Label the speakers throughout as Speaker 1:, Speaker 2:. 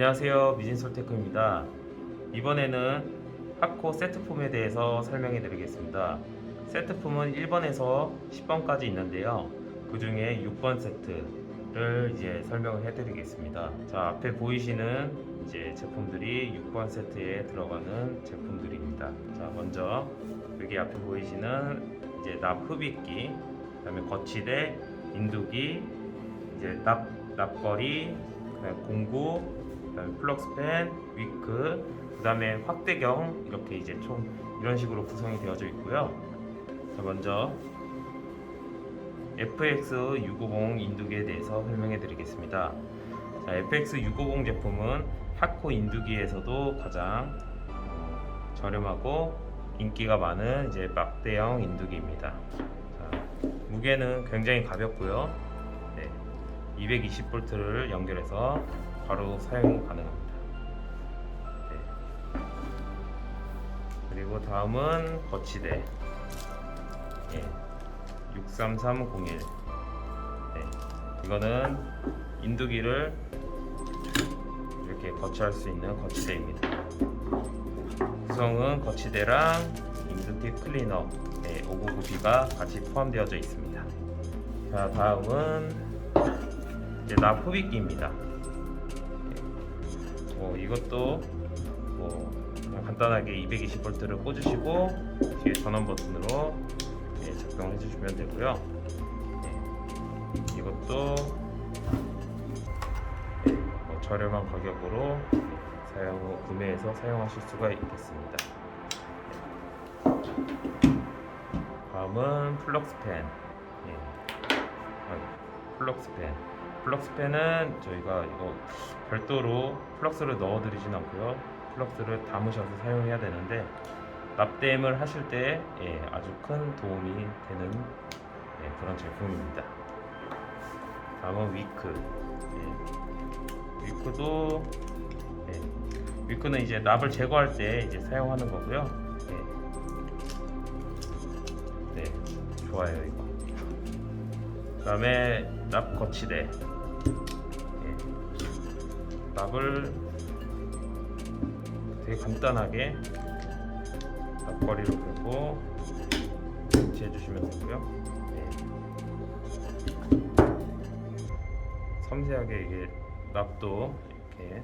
Speaker 1: 안녕하세요. 미진솔테크입니다. 이번에는 하코 세트품에 대해서 설명해 드리겠습니다. 세트품은 1번에서 10번까지 있는데요. 그 중에 6번 세트를 이제 설명을 해 드리겠습니다. 자 앞에 보이시는 이제 제품들이 6번 세트에 들어가는 제품들입니다. 자 먼저 여기 앞에 보이시는 이제 납 흡입기 그 다음에 거치대 인두기 이제 납 납거리 공구 그다음에 플럭스펜, 위크, 그다음에 확대경 이렇게 이제 총 이런 식으로 구성이 되어져 있고요. 자, 먼저 FX650 인두기에 대해서 설명해 드리겠습니다. 자, FX650 제품은 하코 인두기에서도 가장 저렴하고 인기가 많은 이제 막대형 인두기입니다. 자, 무게는 굉장히 가볍고요. 네, 220V를 연결해서 바로 사용이 가능합니다. 네. 그리고 다음은 거치대 예, 63301 네. 이거는 인두기를 이렇게 거치할 수 있는 거치대입니다. 구성은 거치대랑 인두티 클리너 네, 599B가 같이 포함되어져 있습니다. 자 다음은 이제 납 흡입기입니다. 뭐 이것도 뭐 그냥 간단하게 220V를 꽂으시고 뒤에 전원 버튼으로 예, 작동을 해주시면 되고요. 예, 이것도 예, 뭐 저렴한 가격으로 사용 후 구매해서 사용하실 수가 있겠습니다. 예. 다음은 플럭스펜. 예. 아, 플럭스펜. 플럭스펜은 저희가 이거 별도로 플럭스를 넣어 드리진 않고요. 플럭스를 담으셔서 사용해야 되는데 납땜을 하실 때 예, 아주 큰 도움이 되는 예, 그런 제품입니다. 다음은 위크. 예. 위크도 예, 위크는 이제 납을 제거할 때 이제 사용하는 거고요. 예. 네, 좋아요 이거. 그다음에 납 거치대. 예. 납을 되게 간단하게 납거리로 긁고 배치해 주시면 되고요. 예. 섬세하게 이게 납도 이렇게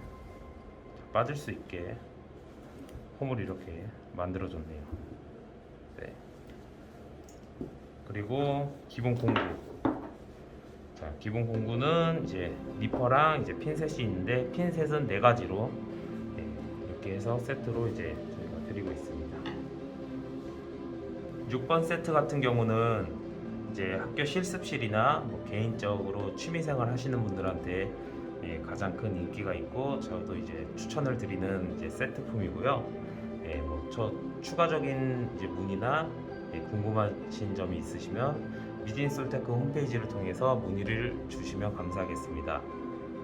Speaker 1: 빠질 수 있게 홈을 이렇게 만들어 줬네요. 네. 그리고 기본 공구. 자, 기본 공구는 이제 니퍼랑 이제 핀셋이 있는데 핀셋은 네 가지로 네, 이렇게 해서 세트로 이제 저희가 드리고 있습니다. 6번 세트 같은 경우는 이제 학교 실습실이나 뭐 개인적으로 취미생활 하시는 분들한테 예, 가장 큰 인기가 있고 저도 이제 추천을 드리는 이제 세트품이고요. 예, 뭐저 추가적인 이제 문의나 예, 궁금하신 점이 있으시면 미진솔테크 홈페이지를 통해서 문의를 주시면 감사하겠습니다.